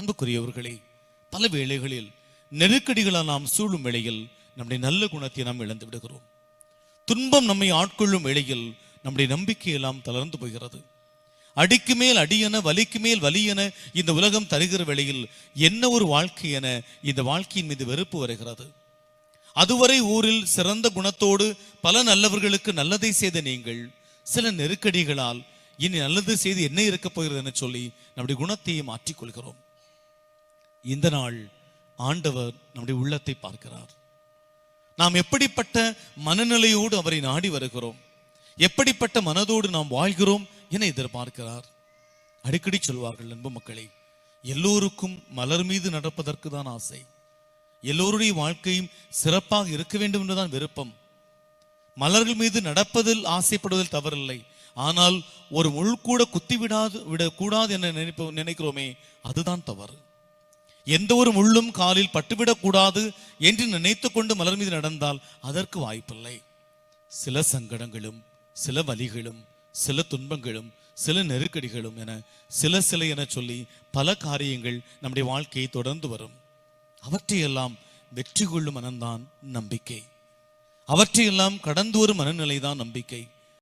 அன்புக்குரியவர்களே பல வேளைகளில் நெருக்கடிகளால் நாம் சூழும் வேளையில் நம்முடைய நல்ல குணத்தை நாம் இழந்து விடுகிறோம். துன்பம் நம்மை ஆட்கொள்ளும் வேளையில் நம்முடைய நம்பிக்கையெல்லாம் தளர்ந்து போகிறது. அடிக்கு மேல் அடியென வலிக்கு மேல் வலி என இந்த உலகம் தருகிற வேளையில் என்ன ஒரு வாழ்க்கை என இந்த வாழ்க்கையின் மீது வெறுப்பு வருகிறது. அதுவரை ஊரில் சிறந்த குணத்தோடு பல நல்லவர்களுக்கு நல்லதை செய்த நீங்கள் சில நெருக்கடிகளால் இனி நல்லது செய்து என்ன இருக்கப் போகிறது என சொல்லி நம்முடைய குணத்தையே மாற்றிக்கொள்கிறோம். இந்த நாள் ஆண்டவர் நம்முடைய உள்ளத்தை பார்க்கிறார். நாம் எப்படிப்பட்ட மனநிலையோடு அவரை நாடி வருகிறோம்? எப்படிப்பட்ட மனதோடு நாம் வாழ்கிறோம் என எதிர்பார்க்கிறார். அடிக்கடி சொல்வார்கள் அன்பு மக்களை எல்லோருக்கும் மலர் மீது நடப்பதற்கு தான் ஆசை. எல்லோருடைய வாழ்க்கையும் சிறப்பாக இருக்க வேண்டும் என்றுதான் விருப்பம். மலர்கள் மீது நடப்பதில் ஆசைப்படுவதில் தவறில்லை. ஆனால் ஒரு முள் கூட குத்தி விடாது விடக்கூடாது என நினைப்ப நினைக்கிறோமே அதுதான் தவறு. எந்த ஒரு முள்ளும் காலில் பட்டுவிடக் கூடாது என்று நினைத்துக் கொண்டு மலர் மீது நடந்தால் அதற்கு வாய்ப்பில்லை. சில சங்கடங்களும் சில வலிகளும் சில துன்பங்களும் சில நெருக்கடிகளும் என சில சில என சொல்லி பல காரியங்கள் நம்முடைய வாழ்க்கையை தொடர்ந்து வரும். அவற்றையெல்லாம் வெற்றி கொள்ளும் மனம்தான் நம்பிக்கை. அவற்றையெல்லாம் கடந்து ஒரு மனநிலைதான் நம்பிக்கை.